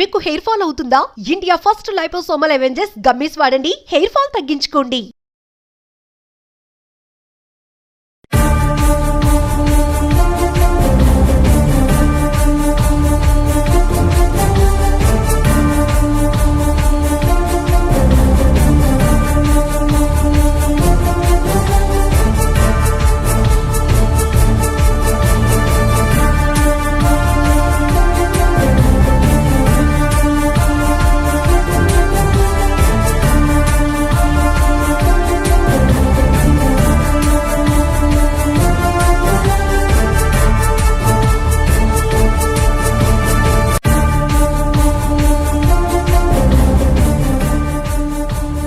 మీకు hair fall అవుతుందా? India first liposomal అవెంజెస్ గమ్మీస్ వాడండి. హెయిర్ ఫాల్ తగ్గించుకోండి.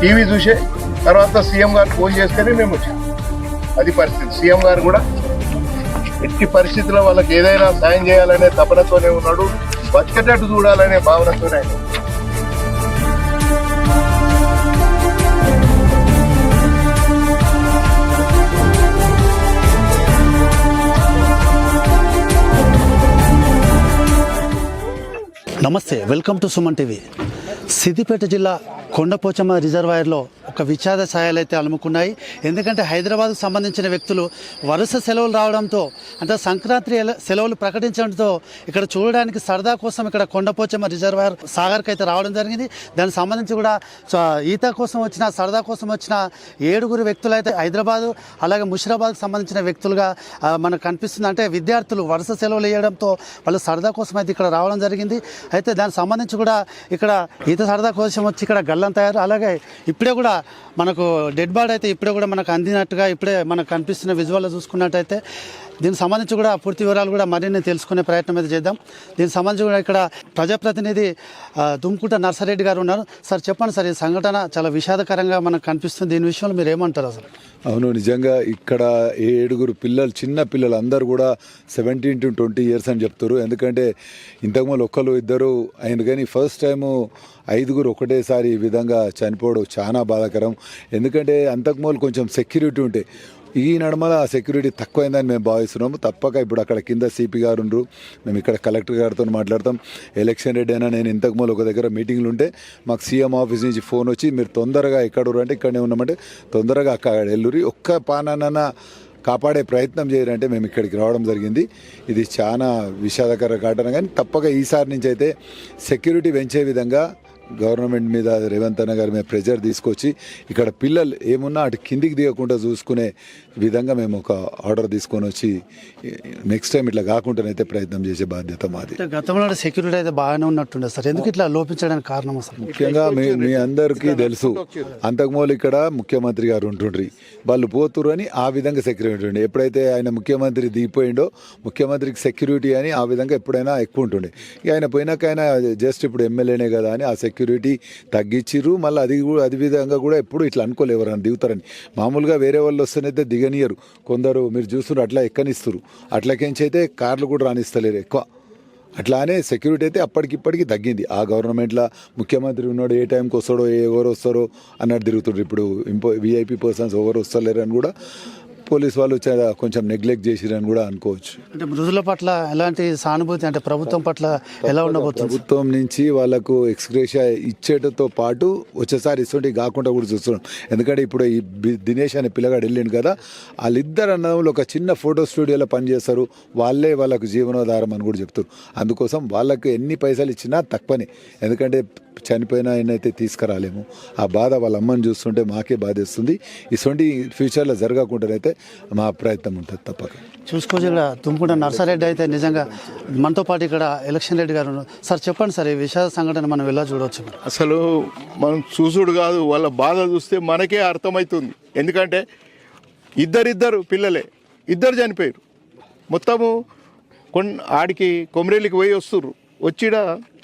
టీవీ చూసే తర్వాత సీఎం గారు ఫోన్ చేస్తేనే మేము వచ్చాం. అది పరిస్థితి. సీఎం గారు కూడా ఎట్టి పరిస్థితుల్లో వాళ్ళకి ఏదైనా సాయం చేయాలనే తపనతోనే ఉన్నాడు. బతికేటట్టు చూడాలనే భావనతోనే ఆయన. నమస్తే welcome to Suman TV. Siddipet జిల్లా కొండపోచమ్మ రిజర్వాయర్లో ఒక విషాద ఛాయలు అయితే అలుముకున్నాయి. ఎందుకంటే హైదరాబాద్కు సంబంధించిన వ్యక్తులు వరుస సెలవులు రావడంతో అంటే సంక్రాంతి సెలవులు ప్రకటించడంతో ఇక్కడ చూడడానికి సరదా కోసం ఇక్కడ కొండపోచమ్మ రిజర్వాయర్ సాగర్కి అయితే రావడం జరిగింది. దానికి సంబంధించి కూడా ఈత కోసం వచ్చిన సరదా కోసం వచ్చిన ఏడుగురు వ్యక్తులు అయితే హైదరాబాదు అలాగే ముషిరాబాద్కు సంబంధించిన వ్యక్తులుగా మనకు కనిపిస్తుంది. అంటే విద్యార్థులు వరుస సెలవులు వేయడంతో వాళ్ళు సరదా కోసం అయితే ఇక్కడ రావడం జరిగింది. అయితే దానికి సంబంధించి కూడా ఇక్కడ ఈత సరదా కోసం వచ్చి ఇక్కడ గల్ల తయారు. అలాగే ఇప్పుడే కూడా మనకు డెడ్ బాడీ అయితే ఇప్పుడే కూడా మనకు అందినట్టుగా ఇప్పుడే మనకు కనిపిస్తున్న విజువల్లో చూసుకున్నట్టయితే దీనికి సంబంధించి కూడా పూర్తి వివరాలు కూడా మరిన్ని తెలుసుకునే ప్రయత్నం అయితే చేద్దాం. దీనికి సంబంధించి కూడా ఇక్కడ ప్రజాప్రతినిధి దుమ్కుంట నర్సారెడ్డి గారు ఉన్నారు. సార్ చెప్పండి సార్ ఈ సంఘటన చాలా విషాదకరంగా మనకు కనిపిస్తుంది. దీని విషయంలో మీరు ఏమంటారు అసలు? అవును నిజంగా ఇక్కడ ఏడుగురు పిల్లలు చిన్న పిల్లలు అందరు కూడా సెవెంటీన్ టు ట్వంటీ ఇయర్స్ అని చెప్తారు. ఎందుకంటే ఇంతకుముందు ఒక్కరు ఇద్దరు అయింది కానీ ఫస్ట్ టైము ఐదుగురు ఒకటేసారి ఈ విధంగా చనిపోవడం చాలా బాధాకరం. ఎందుకంటే అంతకుమూలు కొంచెం సెక్యూరిటీ ఉంటే ఈ నడమల ఆ సెక్యూరిటీ తక్కువైందని మేము భావిస్తున్నాము. తప్పక ఇప్పుడు అక్కడ కింద సిపి గారు ఉండరు. మేము ఇక్కడ కలెక్టర్ గారితో మాట్లాడతాం. ఎలక్షన్ రెడ్డి అయినా నేను ఇంతకు ముందు ఒక దగ్గర మీటింగ్లు ఉంటే మాకు సీఎం ఆఫీస్ నుంచి ఫోన్ వచ్చి మీరు తొందరగా ఎక్కడ అంటే ఇక్కడనే ఉన్నామంటే తొందరగా అక్కడ వెళ్ళురి ఒక్క పానాన్న కాపాడే ప్రయత్నం చేయాలంటే మేము ఇక్కడికి రావడం జరిగింది. ఇది చాలా విషాదకర ఘటన. కానీ తప్పక ఈసారి నుంచి అయితే సెక్యూరిటీ పెంచే విధంగా గవర్నమెంట్ మీద రేవంత్ అన్న గారి మీద ప్రెజర్ తీసుకొచ్చి ఇక్కడ పిల్లలు ఏమున్నా అటు కిందికి దిగకుండా చూసుకునే విధంగా మేము ఒక ఆర్డర్ తీసుకొని వచ్చి నెక్స్ట్ టైం ఇట్లా కాకుండానైతే ప్రయత్నం చేసే బాధ్యత మాది. గతంలో సెక్యూరిటీ అయితే బాగానే ఉన్నట్టుండే సార్. ఎందుకు ఇట్లా లోపించడానికి కారణం అసలు? ముఖ్యంగా మీ మీ అందరికీ తెలుసు. అంతకుమూలు ఇక్కడ ముఖ్యమంత్రి గారు ఉంటుండ్రి. వాళ్ళు పోతురు అని ఆ విధంగా సెక్యూరిటీ ఉండే ఎప్పుడైతే ఆయన ముఖ్యమంత్రి దిగిపోయిండో ముఖ్యమంత్రికి సెక్యూరిటీ అని ఆ విధంగా ఎప్పుడైనా ఎక్కువ ఉంటుండే. ఇక ఆయన పోయినాక ఆయన జస్ట్ ఇప్పుడు ఎమ్మెల్యేనే కదా అని ఆ సెక్యూరిటీ సెక్యూరిటీ తగ్గించిర్రు. మళ్ళీ అది కూడా అది విధంగా కూడా ఎప్పుడు ఇట్లా అనుకోలేరు ఎవరైనా దిగుతారని. మామూలుగా వేరే వాళ్ళు వస్తేనైతే దిగనియరు కొందరు మీరు చూస్తున్నారు అట్లా ఎక్కనిస్తారు అట్లకెంచి అయితే కార్లు కూడా రానిస్తలేరు ఎక్కువ. అట్లానే సెక్యూరిటీ అయితే అప్పటికిప్పటికి తగ్గింది. ఆ గవర్నమెంట్లో ముఖ్యమంత్రి ఉన్నాడు ఏ టైంకి వస్తాడో ఏ ఎవరు వస్తారో అన్నట్టు తిరుగుతుండ్రు. ఇప్పుడు ఇంపో విఐపి పర్సన్స్ ఎవరు వస్తలేరు అని కూడా పోలీస్ వాళ్ళు కొంచెం నెగ్లెక్ట్ చేసిరని కూడా అనుకోవచ్చు. అంటే మృదుల పట్ల ఎలాంటి సానుభూతి అంటే ప్రభుత్వం పట్ల ఎలా ఉండబోతుంది? ప్రభుత్వం నుంచి వాళ్ళకు ఎక్స్గ్రేషియా ఇచ్చేటతో పాటు వచ్చేసారి ఇస్తుంటే కాకుండా కూడా చూస్తున్నాం. ఎందుకంటే ఇప్పుడు ఈ దినేష్ అనే పిల్లగాడు వెళ్ళిండు కదా వాళ్ళిద్దరు అన్నదమ్ములు ఒక చిన్న ఫోటో స్టూడియోలో పనిచేస్తారు. వాళ్ళే వాళ్ళకు జీవనోధారం అని కూడా చెప్తారు. అందుకోసం వాళ్ళకు ఎన్ని పైసలు ఇచ్చినా తక్కువనే. ఎందుకంటే చనిపోయిన అయితే తీసుకురాలేము. ఆ బాధ వాళ్ళ అమ్మని చూస్తుంటే మాకే బాధేస్తుంది. ఇటువంటి ఫ్యూచర్లో జరగకుండానైతే మా ప్రయత్నం ఉంటుంది తప్పక. చూసుకోవచ్చు ఇక్కడ తుమ్ముకుంట నర్సారెడ్డి అయితే నిజంగా మనతో పాటు ఇక్కడ ఎలక్షన్ రెడ్డి గారు ఉన్నారు. సార్ చెప్పండి సార్ ఈ విషాద సంఘటన మనం ఎలా చూడవచ్చు? అసలు మనం చూసుడు కాదు వాళ్ళ బాధ చూస్తే మనకే అర్థమవుతుంది ఎందుకంటే ఇద్దరిద్దరు పిల్లలే ఇద్దరు చనిపోయారు. మొత్తము కొన్ ఆడికి కొమరేలికి పోయి వస్తుర్రు. వచ్చిడ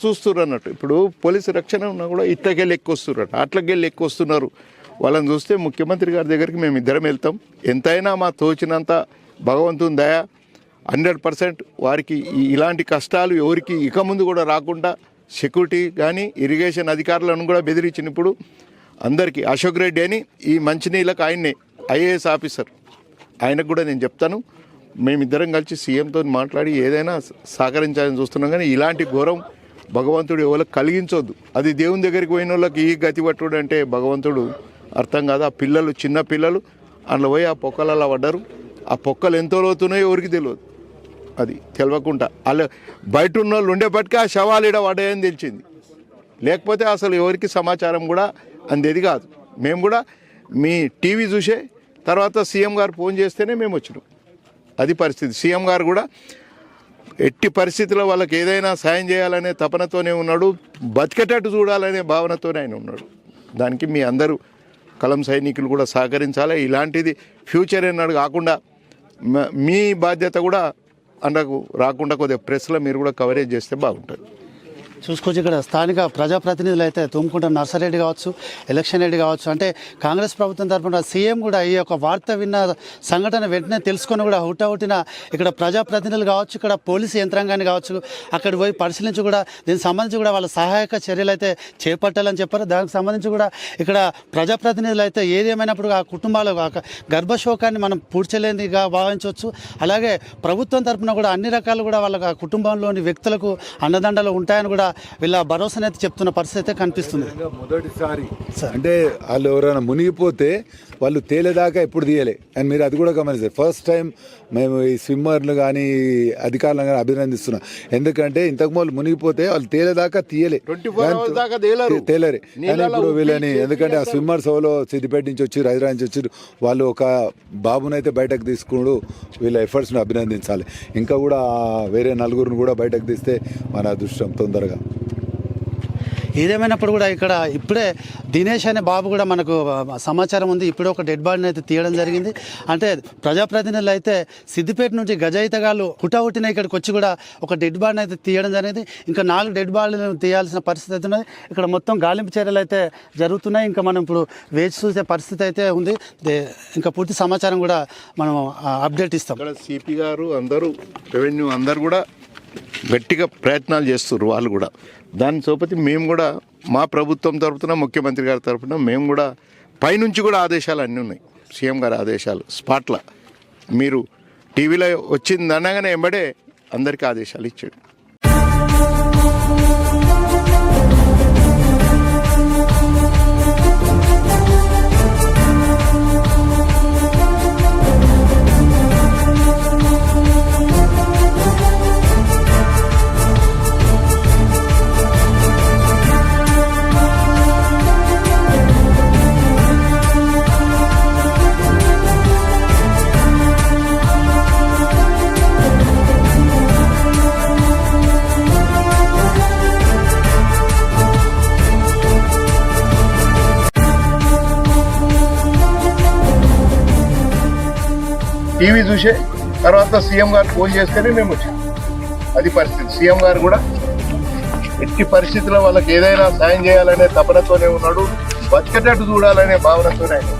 చూస్తుర్రు అన్నట్టు. ఇప్పుడు పోలీసు రక్షణ ఉన్నా కూడా ఇట్లకెళ్ళి ఎక్కువ వస్తుర్రట అట్లకెళ్ళి ఎక్కువ వస్తున్నారు వాళ్ళని చూస్తే ముఖ్యమంత్రి గారి దగ్గరికి మేము ఇద్దరం వెళ్తాం. ఎంతైనా మా తోచినంత భగవంతుని దయ హండ్రెడ్ పర్సెంట్ వారికి ఇలాంటి కష్టాలు ఎవరికి ఇక ముందు కూడా రాకుండా సెక్యూరిటీ కానీ ఇరిగేషన్ అధికారులను కూడా బెదిరించినప్పుడు అందరికీ అశోక్ రెడ్డి అని ఈ మంచినీళ్ళకు ఆయన్నే ఐఏఎస్ ఆఫీసర్. ఆయనకు కూడా నేను చెప్తాను మేమిద్దరం కలిసి సీఎంతో మాట్లాడి ఏదైనా సహకరించాలని చూస్తున్నాం కానీ ఇలాంటి ఘోరం భగవంతుడు ఎవరికి కలిగించొద్దు. అది దేవుని దగ్గరికి పోయిన వాళ్ళకి ఈ గతి పట్టుడు అంటే భగవంతుడు అర్థం కాదు. ఆ పిల్లలు చిన్న పిల్లలు అందులో పోయి ఆ పొక్కలలో పడ్డారు. ఆ పొక్కలు ఎంతో లోతున్నాయో ఎవరికి తెలియదు. అది తెలియకుండా వాళ్ళు బయట ఉన్న వాళ్ళు ఉండేపటికి ఆ శవాలు ఇడ పడ్డాయని తెలిసింది. లేకపోతే అసలు ఎవరికి సమాచారం కూడా అందేది కాదు. మేము కూడా మీ టీవీ చూసే తర్వాత సీఎం గారు ఫోన్ చేస్తేనే మేము వచ్చినాం. అది పరిస్థితి. సీఎం గారు కూడా ఎట్టి పరిస్థితుల్లో వాళ్ళకి ఏదైనా సాయం చేయాలనే తపనతోనే ఉన్నాడు. బతికేటట్టు చూడాలనే భావనతోనే ఆయన ఉన్నాడు. దానికి మీ అందరూ కలం సైనికులు కూడా సహకరించాలి. ఇలాంటిది ఫ్యూచర్ ఎన్నడు కాకుండా మీ బాధ్యత కూడా అండకు రాకుండా కొద్దిగా ప్రెస్లో మీరు కూడా కవరేజ్ చేస్తే బాగుంటుంది. చూసుకోవచ్చు. ఇక్కడ స్థానిక ప్రజాప్రతినిధులు అయితే తుమ్ముకుంట నర్సారెడ్డి కావచ్చు ఎలక్షన్ రెడ్డి కావచ్చు. అంటే కాంగ్రెస్ ప్రభుత్వం తరఫున సీఎం కూడా ఈ యొక్క వార్త విన్న సంఘటన వెంటనే తెలుసుకొని కూడా హుటాహుటిన ఇక్కడ ప్రజాప్రతినిధులు కావచ్చు ఇక్కడ పోలీసు యంత్రాంగాన్ని కావచ్చు అక్కడ పోయి పరిశీలించి కూడా దీనికి సంబంధించి కూడా వాళ్ళ సహాయక చర్యలు అయితే చేపట్టాలని చెప్పారు. దానికి సంబంధించి కూడా ఇక్కడ ప్రజాప్రతినిధులు అయితే ఏది ఆ కుటుంబాలు గర్భశోకాన్ని మనం పూడ్చలేనిగా భావించవచ్చు. అలాగే ప్రభుత్వం తరఫున కూడా అన్ని రకాలు కూడా వాళ్ళ కుటుంబంలోని వ్యక్తులకు అండదండలు ఉంటాయని కూడా వీళ్ళ భరోసానైతే చెప్తున్న పరిస్థితి అయితే కనిపిస్తుంది. మొదటిసారి అంటే వాళ్ళు ఎవరైనా మునిగిపోతే వాళ్ళు తేలేదాకా ఎప్పుడు తీయలే. అండ్ మీరు అది కూడా గమనిస్తారు ఫస్ట్ టైం మేము ఈ స్విమ్మర్లు కానీ అధికారులను కానీ అభినందిస్తున్నాం. ఎందుకంటే ఇంతకు ముందు మునిగిపోతే వాళ్ళు తేలేదాకా తీయలే. 24 hours దాకా తేలరు. కానీ ఇప్పుడు వీళ్ళని ఎందుకంటే ఆ స్విమ్మర్స్ ఎవరో సిద్దిపేట నుంచి వచ్చి హైదరాబాద్ నుంచి వచ్చి వాళ్ళు ఒక బాబునైతే బయటకు తీసుకున్నాడు వీళ్ళ ఎఫర్ట్స్ని అభినందించాలి. ఇంకా కూడా వేరే నలుగురిని కూడా బయటకు తీస్తే మన అదృష్టం తొందరగా. ఏదేమైనప్పుడు కూడా ఇక్కడ ఇప్పుడే దినేష్ అనే బాబు కూడా మనకు సమాచారం ఉంది. ఇప్పుడే ఒక డెడ్ బాడీని అయితే తీయడం జరిగింది. అంటే ప్రజాప్రతినిధులు అయితే సిద్దిపేట నుంచి గజయితగాళ్ళు హుటాహుటిన ఇక్కడికి వచ్చి కూడా ఒక డెడ్ బాడీని అయితే తీయడం జరిగింది. ఇంకా నాలుగు డెడ్ బాడీలను తీయాల్సిన పరిస్థితి అయితే ఉన్నది. ఇక్కడ మొత్తం గాలింపు చర్యలు అయితే జరుగుతున్నాయి. ఇంకా మనం ఇప్పుడు వేచి చూసే పరిస్థితి అయితే ఉంది. దే- ఇంకా పూర్తి సమాచారం కూడా మనం అప్డేట్ ఇస్తాం. సిపి గారు అందరూ రెవెన్యూ అందరు కూడా గట్టిగా ప్రయత్నాలు చేస్తున్నారు వాళ్ళు కూడా. దాని సోపతి మేము కూడా మా ప్రభుత్వం తరఫున ముఖ్యమంత్రి గారి తరపున మేము కూడా పైనుంచి కూడా ఆదేశాలు అన్నీ ఉన్నాయి. సీఎం గారి ఆదేశాలు స్పాట్ల. మీరు టీవీలో వచ్చింది అనగానే ఎంబడే అందరికీ ఆదేశాలు ఇచ్చాడు. టీవీ చూసే తర్వాత సీఎం గారు ఫోన్ చేస్తేనే మేము వచ్చాం. అది పరిస్థితి. సీఎం గారు కూడా ఎట్టి పరిస్థితుల్లో వాళ్ళకి ఏదైనా సాయం చేయాలనే తపనతోనే ఉన్నాడు. బతికేటట్టు చూడాలనే భావనతోనే ఆయన